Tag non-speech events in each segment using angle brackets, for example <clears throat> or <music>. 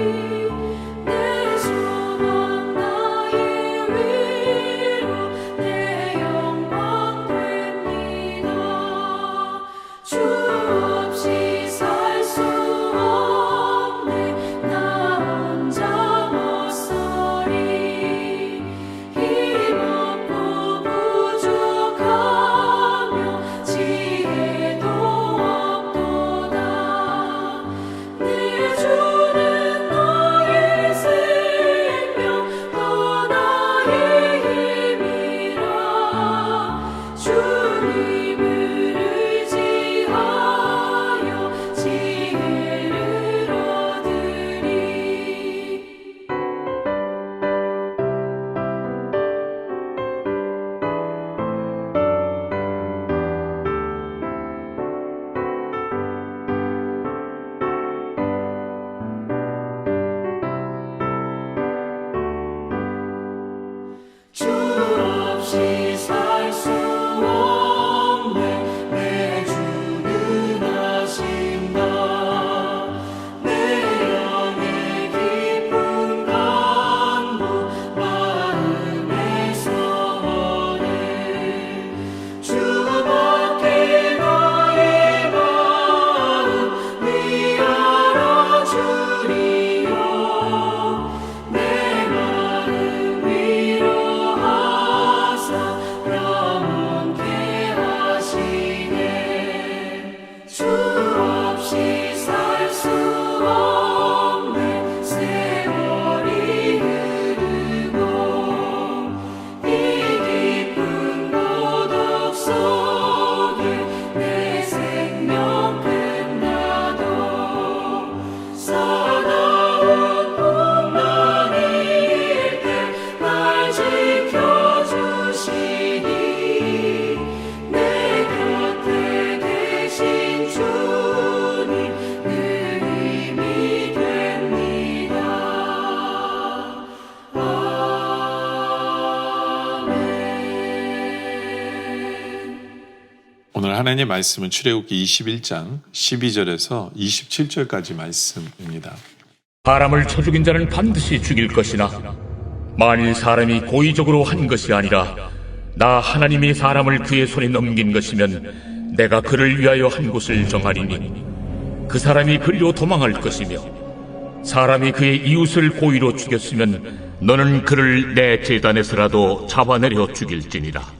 you. 오늘 하나님의 말씀은 출애굽기 21장 12절에서 27절까지 말씀입니다. 사람을 쳐 죽인 자는 반드시 죽일 것이나 만일 사람이 고의적으로 한 것이 아니라 나 하나님이 사람을 그의 손에 넘긴 것이면 내가 그를 위하여 한 곳을 정하리니 그 사람이 그리로 도망할 것이며 사람이 그의 이웃을 고의로 죽였으면 너는 그를 내 재단에서라도 잡아내려 죽일지니라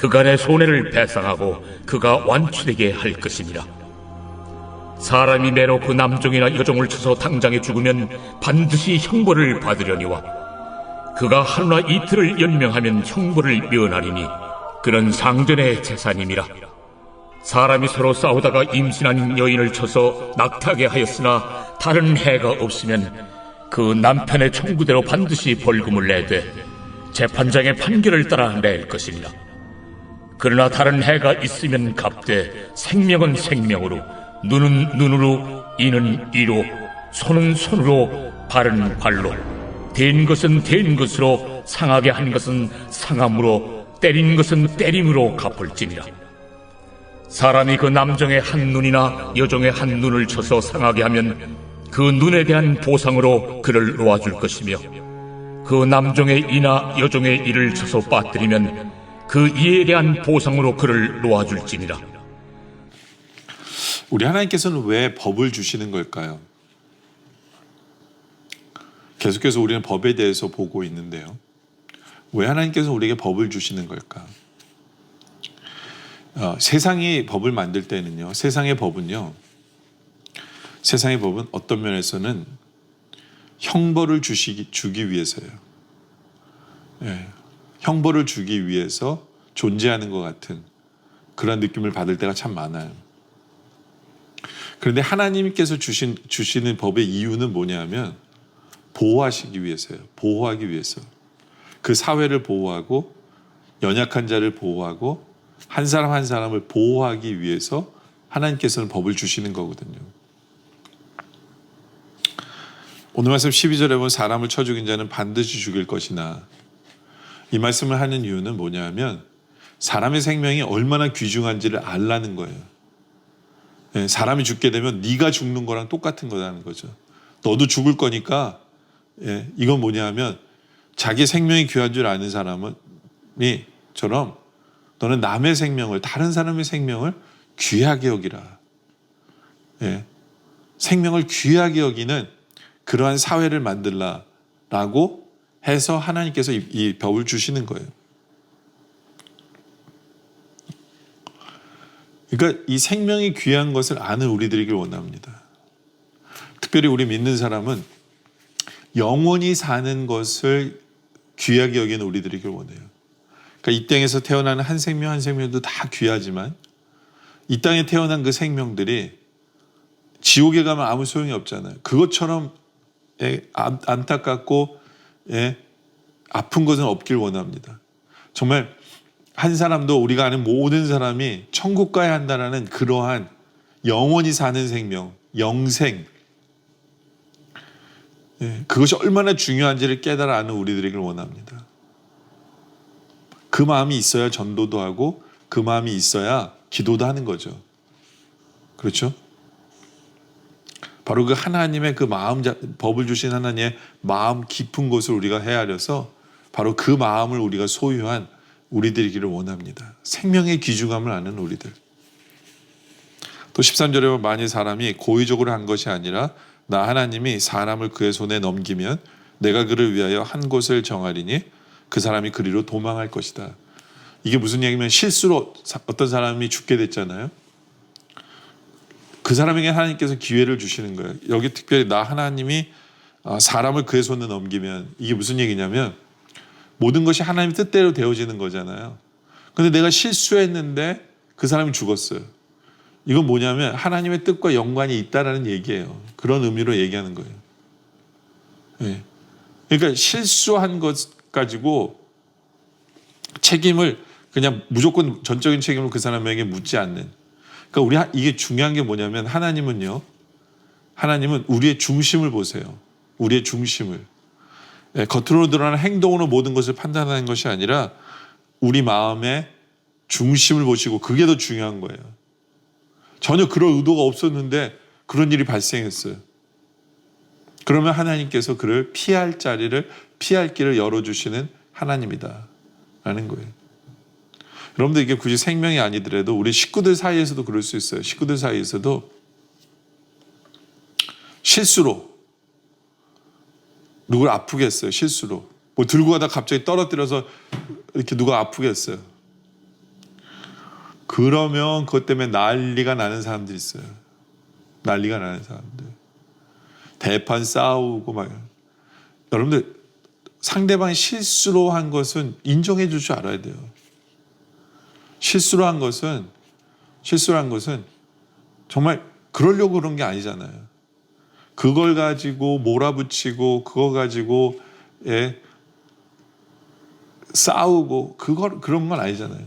그간의 손해를 배상하고 그가 완치되게 할 것이니라. 사람이 그 남종이나 여종을 쳐서 당장에 죽으면 반드시 형벌을 받으려니와 그가 하루나 이틀을 연명하면 형벌을 면하리니 그는 상전의 재산임이라 사람이 서로 싸우다가 임신한 여인을 쳐서 낙타게 하였으나 다른 해가 없으면 그 남편의 청구대로 반드시 벌금을 내되 재판장의 판결을 따라 낼 것이니라 그러나 다른 해가 있으면 갚되 생명은 생명으로 눈은 눈으로 이는 이로 손은 손으로 발은 발로. 된 것은 된 것으로 상하게 한 것은 상함으로 때린 것은 때림으로 갚을지니라. 사람이 그 남정의 한 눈이나 여종의 한 눈을 쳐서 상하게 하면 그 눈에 대한 보상으로 그를 놓아줄 것이며 그 남종의 이나 여종의 이를 쳐서 빠뜨리면 그 이에 대한 보상으로 그를 놓아줄지니라 우리 하나님께서는 왜 법을 주시는 걸까요? 계속해서 우리는 법에 대해서 보고 있는데요. 왜 하나님께서 우리에게 법을 주시는 걸까? 어, 세상이 법을 만들 때는요, 세상의 법은요, 세상의 법은 어떤 면에서는 형벌을 주시기, 주기 위해서요. 예, 형벌을 주기 위해서 존재하는 것 같은 그런 느낌을 받을 때가 참 많아요. 그런데 하나님께서 주신 주시는 법의 이유는 뭐냐면 보호하시기 위해서요. 보호하기 위해서. 그 사회를 보호하고 연약한 자를 보호하고 한 사람 한 사람을 보호하기 위해서 하나님께서는 법을 주시는 거거든요. 오늘 말씀 12절에 보면 사람을 쳐 죽인 자는 반드시 죽일 것이나 이 말씀을 하는 이유는 뭐냐면 사람의 생명이 얼마나 귀중한지를 알라는 거예요. 예, 사람이 죽게 되면 네가 죽는 거랑 똑같은 거라는 거죠. 너도 죽을 거니까 예, 이건 뭐냐면 자기 생명이 귀한 줄 아는 사람은 이처럼 너는 남의 생명을 다른 사람의 생명을 귀하게 여기라. 예, 생명을 귀하게 여기는 그러한 사회를 만들라라고 해서 하나님께서 이, 이 벽을 주시는 거예요. 그러니까 이 생명이 귀한 것을 아는 우리들이길 원합니다. 특별히 우리 믿는 사람은 영원히 사는 것을 귀하게 여기는 우리들이길 원해요. 그러니까 이 땅에서 태어나는 한 생명 한 생명도 다 귀하지만 이 땅에 태어난 그 생명들이 지옥에 가면 아무 소용이 없잖아요. 그것처럼 안타깝고 예, 아픈 것은 없길 원합니다. 정말 한 사람도 우리가 아는 모든 사람이 천국 가야 한다는 그러한 영원히 사는 생명, 영생, 예, 그것이 얼마나 중요한지를 깨달아 아는 우리들에게 원합니다. 그 마음이 있어야 전도도 하고 그 마음이 있어야 기도도 하는 거죠. 그렇죠? 바로 그 하나님의 그 마음, 자- 법을 주신 하나님의 마음 깊은 것을 우리가 헤아려서 바로 그 마음을 우리가 소유한 우리들이기를 원합니다. 생명의 귀중함을 아는 우리들. 또 13절에 보면 만일 사람이 고의적으로 한 것이 아니라 나 하나님이 사람을 그의 손에 넘기면 내가 그를 위하여 한 곳을 정하리니 그 사람이 그리로 도망할 것이다. 이게 무슨 얘기면 실수로 사- 어떤 사람이 죽게 됐잖아요. 그 사람에게 하나님께서 기회를 주시는 거예요. 여기 특별히 나 하나님이 아, 사람을 그의 손에 넘기면 이게 무슨 얘기냐면 모든 것이 하나님 뜻대로 되어지는 거잖아요. 근데 내가 실수했는데 그 사람이 죽었어요. 이건 뭐냐면 하나님의 뜻과 연관이 있다라는 얘기예요. 그런 의미로 얘기하는 거예요. 예. 그러니까 실수한 것 가지고 책임을 그냥 무조건 전적인 책임을 그 사람에게 묻지 않는. 그러니까 우리 하- 이게 중요한 게 뭐냐면 하나님은요. 하나님은 우리의 중심을 보세요. 우리의 중심을. 예, 겉으로 드러나는 행동으로 모든 것을 판단하는 것이 아니라 우리 마음의 중심을 보시고 그게 더 중요한 거예요. 전혀 그럴 의도가 없었는데 그런 일이 발생했어요. 그러면 하나님께서 그를 피할 자리를 피할 길을 열어주시는 하나님이다. 라는 거예요. 여러분들 이게 굳이 생명이 아니더라도 우리 식구들 사이에서도 그럴 수 있어요. 식구들 사이에서도 실수로 누굴 아프게 했어요. 실수로. 뭐 들고 가다 갑자기 떨어뜨려서 이렇게 누가 아프게 했어요. 그러면 그것 때문에 난리가 나는 사람들이 있어요. 난리가 나는 사람들. 대판 싸우고 막. 여러분들 상대방이 실수로 한 것은 인정해 줄 줄 알아야 돼요. 실수로 한 것은 실수로 한 것은 정말 그러려고 그런 게 아니잖아요. 그걸 가지고 몰아붙이고 그거 가지고 예 싸우고 그걸 그런 건 아니잖아요.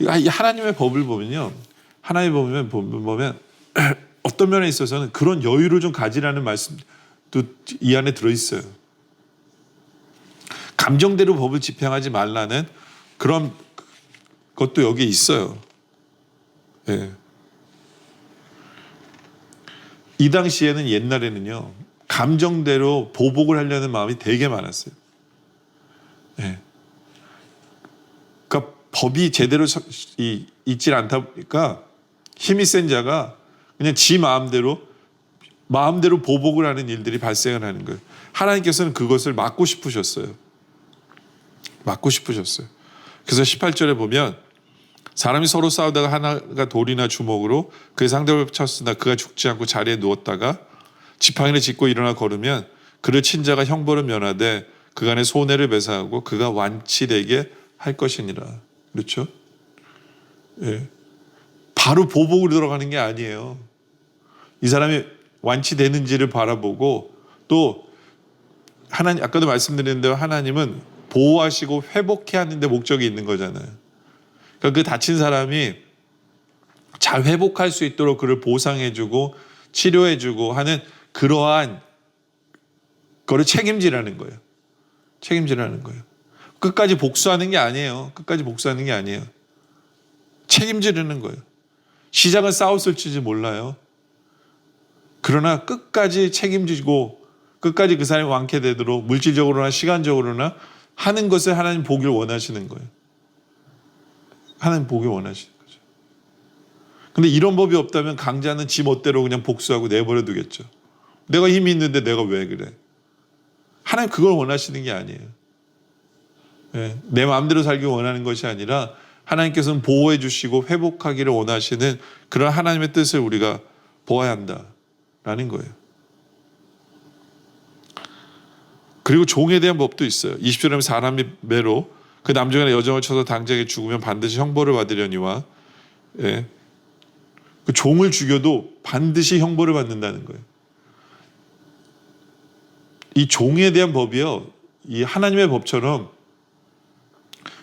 이 하나님의 법을 보면요. 하나님의 법을 보면 보면 <clears throat> 어떤 면에 있어서는 그런 여유를 좀 가지라는 말씀도 이 안에 들어 있어요. 감정대로 법을 집행하지 말라는 그런 것도 여기 있어요. 예. 이 당시에는 옛날에는요 감정대로 보복을 하려는 마음이 되게 많았어요. 예. 그러니까 법이 제대로 있질 않다 보니까 힘이 센 자가 그냥 지 마음대로 마음대로 보복을 하는 일들이 발생을 하는 거예요. 하나님께서는 그것을 막고 싶으셨어요. 막고 싶으셨어요. 그래서 18절에 보면 사람이 서로 싸우다가 하나가 돌이나 주먹으로 그의 상대를 쳤으나 그가 죽지 않고 자리에 누웠다가 지팡이를 짚고 일어나 걸으면 그를 친 자가 형벌을 면하되 그간의 손해를 배상하고 그가 완치되게 할 것이니라. 그렇죠? 예. 바로 보복으로 들어가는 게 아니에요. 이 사람이 완치되는지를 바라보고 또 하나님 아까도 말씀드린 대로 하나님은 보호하시고 회복해 하는 데 목적이 있는 거잖아요. 그러니까 그 다친 사람이 잘 회복할 수 있도록 그를 보상해주고 치료해주고 하는 그러한 거를 책임지라는 거예요. 책임지라는 거예요. 끝까지 복수하는 게 아니에요. 끝까지 복수하는 게 아니에요. 책임지려는 거예요. 시작은 싸웠을지 몰라요. 그러나 끝까지 책임지고 끝까지 그 사람이 완쾌되도록 물질적으로나 시간적으로나 하는 것을 하나님 보기를 원하시는 거예요. 하나님 보기 원하시는 거죠. 근데 이런 법이 없다면 강자는 지 멋대로 그냥 복수하고 내버려 두겠죠. 내가 힘이 있는데 내가 왜 그래? 하나님 그걸 원하시는 게 아니에요. 예, 내 마음대로 살기 원하는 것이 아니라 하나님께서는 보호해 주시고 회복하기를 원하시는 그런 하나님의 뜻을 우리가 보아야 한다라는 거예요. 그리고 종에 대한 법도 있어요. 20절에 보면 사람이 매로 그 남종이나 여종을 쳐서 당장에 죽으면 반드시 형벌을 받으려니와 예. 그 종을 죽여도 반드시 형벌을 받는다는 거예요. 이 종에 대한 법이요. 이 하나님의 법처럼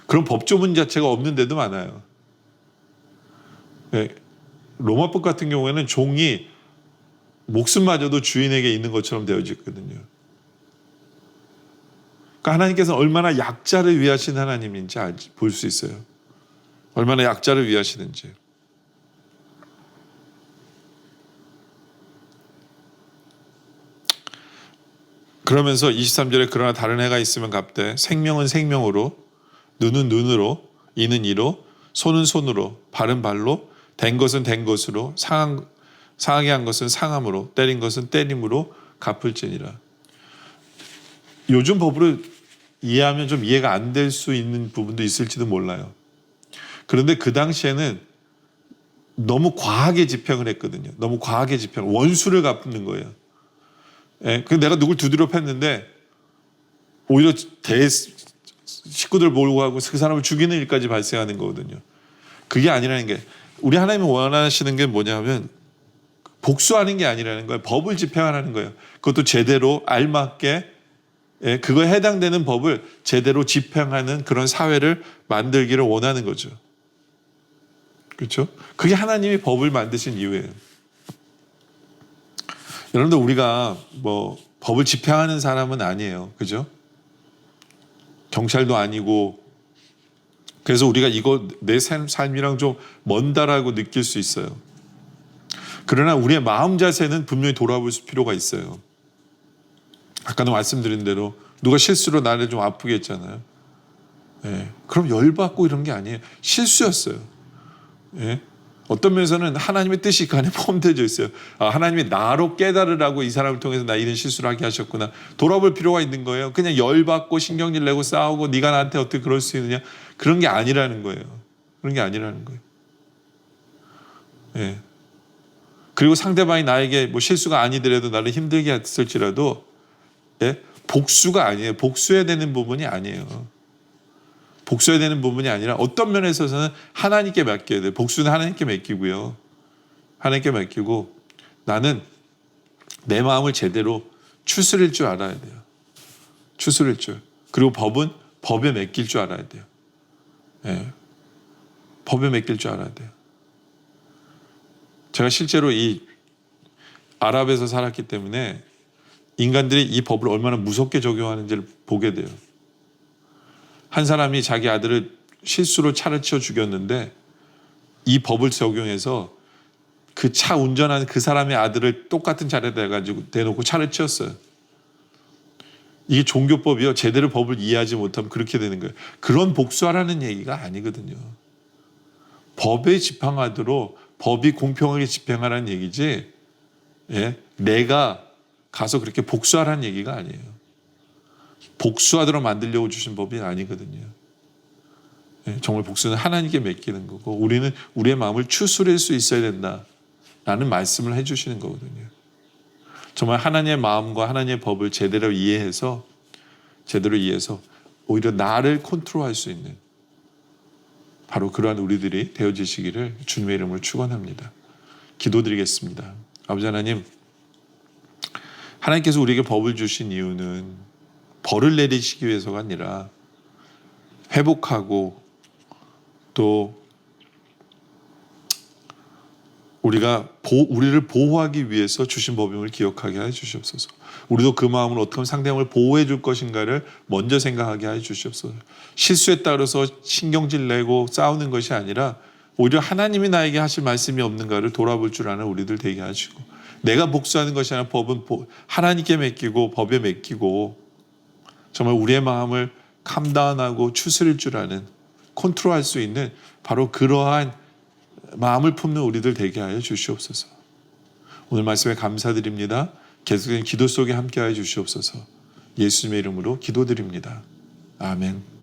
그런 법조문 자체가 없는 데도 많아요. 예. 로마법 같은 경우에는 종이 목숨마저도 주인에게 있는 것처럼 되어져 있거든요. 그러니까 하나님께서는 얼마나 약자를 위하신 하나님인지 볼 수 있어요. 얼마나 약자를 위하시는지. 그러면서 23절에 그러나 다른 해가 있으면 갑되 생명은 생명으로 눈은 눈으로 이는 이로 손은 손으로 발은 발로 된 것은 된 것으로 상하게 한 것은 상함으로 때린 것은 때림으로 갚을지니라. 요즘 법으로 이해하면 좀 이해가 안 될 수 있는 부분도 있을지도 몰라요. 그런데 그 당시에는 너무 과하게 집행을 했거든요. 너무 과하게 집행, 원수를 갚는 거예요. 예, 그 내가 누굴 두드려 팼는데 오히려 대 식구들 몰고 가고 그 사람을 죽이는 일까지 발생하는 거거든요. 그게 아니라는 게 우리 하나님이 원하시는 게 뭐냐면 복수하는 게 아니라는 거예요. 법을 집행하라는 거예요. 그것도 제대로 알맞게 예, 그거에 해당되는 법을 제대로 집행하는 그런 사회를 만들기를 원하는 거죠. 그렇죠? 그게 하나님이 법을 만드신 이유예요. 여러분들 우리가 뭐 법을 집행하는 사람은 아니에요. 그죠? 경찰도 아니고 그래서 우리가 이거 내 삶- 삶이랑 좀 먼다라고 느낄 수 있어요. 그러나 우리의 마음 자세는 분명히 돌아볼 필요가 있어요. 아까도 말씀드린 대로 누가 실수로 나를 좀 아프게 했잖아요. 예, 그럼 열받고 이런 게 아니에요. 실수였어요. 예? 어떤 면에서는 하나님의 뜻이 그 안에 <laughs> 포함되어 있어요. 아, 하나님이 나로 깨달으라고 이 사람을 통해서 나 이런 실수를 하게 하셨구나. 돌아볼 필요가 있는 거예요. 그냥 열받고 신경질 내고 싸우고 네가 나한테 어떻게 그럴 수 있느냐. 그런 게 아니라는 거예요. 그런 게 아니라는 거예요. 예. 그리고 상대방이 나에게 뭐 실수가 아니더라도 나를 힘들게 했을지라도 예? 복수가 아니에요. 복수해야 되는 부분이 아니에요. 복수해야 되는 부분이 아니라 어떤 면에 있어서는 하나님께 맡겨야 돼요. 복수는 하나님께 맡기고요. 하나님께 맡기고 나는 내 마음을 제대로 추스릴 줄 알아야 돼요. 추스릴 줄. 그리고 법은 법에 맡길 줄 알아야 돼요. 예. 법에 맡길 줄 알아야 돼요. 제가 실제로 이 아랍에서 살았기 때문에 인간들이 이 법을 얼마나 무섭게 적용하는지를 보게 돼요. 한 사람이 자기 아들을 실수로 차를 치워 죽였는데 이 법을 적용해서 그 차 운전하는 그 사람의 아들을 똑같은 차에다 가지고 대놓고 차를 치웠어요. 이게 종교법이요. 제대로 법을 이해하지 못하면 그렇게 되는 거예요. 그런 복수하라는 얘기가 아니거든요. 법에 집행하도록 법이 공평하게 집행하라는 얘기지. 예? 내가 가서 그렇게 복수하라는 얘기가 아니에요. 복수하도록 만들려고 주신 법이 아니거든요. 예, 정말 복수는 하나님께 맡기는 거고 우리는 우리의 마음을 추스릴 수 있어야 된다라는 말씀을 해주시는 거거든요. 정말 하나님의 마음과 하나님의 법을 제대로 이해해서 제대로 이해해서 오히려 나를 컨트롤할 수 있는 바로 그러한 우리들이 되어지시기를 주님의 이름으로 축원합니다. 기도드리겠습니다. 아버지 하나님, 하나님께서 우리에게 법을 주신 이유는 벌을 내리시기 위해서가 아니라 회복하고 또 우리가 보, 우리를 보호하기 위해서 주신 법임을 기억하게 해 주시옵소서. 우리도 그 마음을 어떻게 상대방을 보호해 줄 것인가를 먼저 생각하게 해 주시옵소서. 실수에 따라서 신경질 내고 싸우는 것이 아니라 오히려 하나님이 나에게 하실 말씀이 없는가를 돌아볼 줄 아는 우리들 되게 하시고 내가 복수하는 것이 아니라 법은 보- 하나님께 맡기고 법에 맡기고 정말 우리의 마음을 감다운하고 추스릴 줄 아는 컨트롤할 수 있는 바로 그러한 마음을 품는 우리들 되게 하여 주시옵소서. 오늘 말씀에 감사드립니다. 계속된 기도 속에 함께 하여 주시옵소서. 예수님의 이름으로 기도드립니다. 아멘.